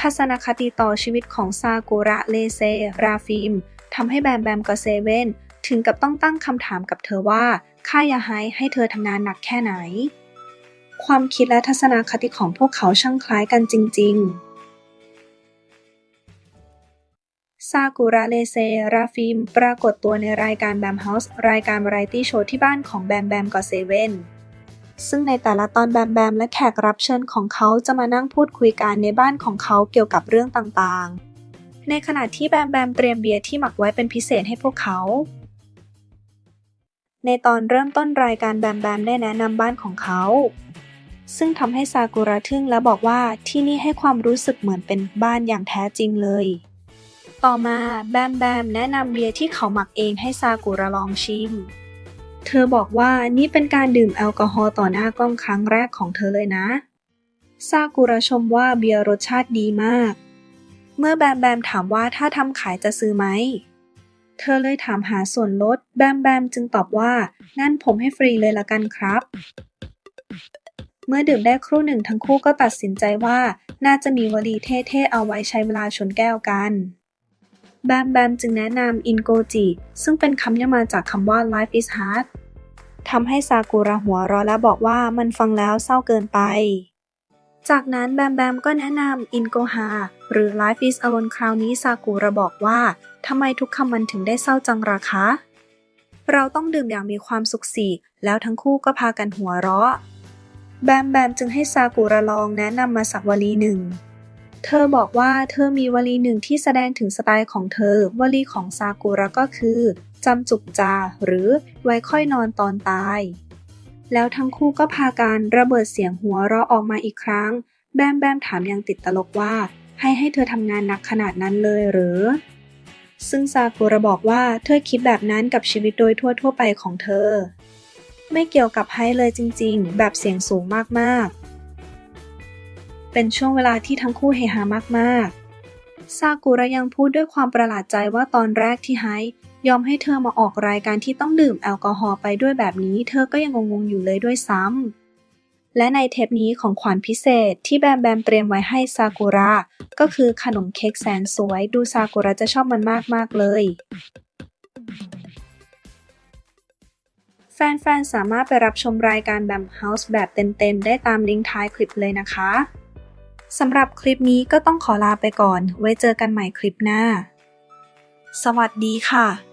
ทัศนคติต่อชีวิตของซากุระเลเซราฟิมทำให้แบมแบมกับเซเว่นถึงกับต้องตั้งคำถามกับเธอว่าค่ายาไฮให้เธอทำงานหนักแค่ไหน ความคิดและทัศนคติของพวกเขาช่างคล้ายกันจริง ๆ ซากุระเลเซราฟิมปรากฏตัวในรายการแบมเฮาส์รายการวาไรตี้โชว์ที่บ้านของแบมแบมกับเซเว่น ซึ่งในแต่ละตอนแบมแบมและแขกรับเชิญของเขาจะมานั่งพูดคุยกันในบ้านของเขาเกี่ยวกับเรื่องต่างๆ ในขณะที่แบมแบมเตรียมเบียร์ที่หมักไว้เป็นพิเศษให้พวกเขา ในตอนเริ่มต้นรายการแบมแบมได้แนะนำบ้านของเขา ซึ่งทำให้ซากุระทึ่งและบอกว่าที่นี่ให้ความรู้สึกเหมือนเป็นบ้านอย่างแท้จริงเลย ต่อมาแบมแบมแนะนำเบียร์ที่เขาหมักเองให้ซากุระลองชิม เธอบอกว่านี่เป็นการดื่มแอลกอฮอล์ต่อหน้ากล้องครั้งแรกของเธอเลยนะ ซากุระชมว่าเบียร์รสชาติดีมาก เมื่อแบมแบมถามว่าถ้าทำขายจะซื้อไหม เธอเลยถามหาส่วนลด แบมแบมจึงตอบว่างั้นผมให้ฟรีเลยละกันครับ เมื่อดื่มได้ครู่หนึ่งทั้งคู่ก็ตัดสินใจว่า น่าจะมีวลีเท่ๆเอาไว้ใช้เวลาชนแก้วกัน แบมแบมจึงแนะนำอินโกจิซึ่งเป็นคำย่อมาจากคำว่า life is hard ทำให้ซากุระหัวเร้อและบอกว่ามันฟังแล้วเศร้าเกินไป จากนั้นแบมแบมก็แนะนำอินโกฮาหรือ life is alone คราวนี้ซากุระบอกว่าทำไมทุกคำมันถึงได้เศร้าจังราคะ เราต้องดื่มอย่างมีความสุขสิแล้วทั้งคู่ก็พากันหัวเราะ แบมแบมจึงให้ซากุระลองแนะนำมาสักวลีหนึ่ง เธอบอกว่าเธอมีวลีหนึ่งที่แสดงถึงสไตล์ของเธอ วลีของซากุระก็คือ จำจุกจา หรือไว้ค่อยนอนตอนตาย แล้วทั้งคู่ก็พากันระเบิดเสียงหัวเราะออกมาอีกครั้ง แบมแบมถามอย่างติดตลกว่า ให้ให้เธอทำงานหนักขนาดนั้นเลยหรือ ซึ่งซากุระบอกว่าเธอคิดแบบนั้นกับชีวิตโดยทั่วๆไปของเธอ ไม่เกี่ยวกับไฮเลยจริง ๆ แบบเสียงสูงมากๆ เป็นช่วงเวลาที่ทั้งคู่เฮฮามากๆ ซากุระยังพูดด้วยความประหลาดใจว่าตอนแรกที่ไฮยอมให้เธอมาออกรายการที่ต้องดื่มแอลกอฮอล์ไปด้วยแบบนี้ เธอก็ยังงงๆอยู่เลยด้วยซ้ำ และในเทปนี้ของขวัญพิเศษที่แบมแบมเตรียมไว้ให้ซากุระ ก็คือขนมเค้กแสนสวย ดูซากุระจะชอบมันมากๆเลย แฟนๆ สามารถไปรับชมรายการแบมเฮาส์แบบเต็มๆ ได้ตามลิงก์ท้ายคลิปเลยนะคะ สำหรับคลิปนี้ก็ต้องขอลาไปก่อน ไว้เจอกันใหม่คลิปหน้า สวัสดีค่ะ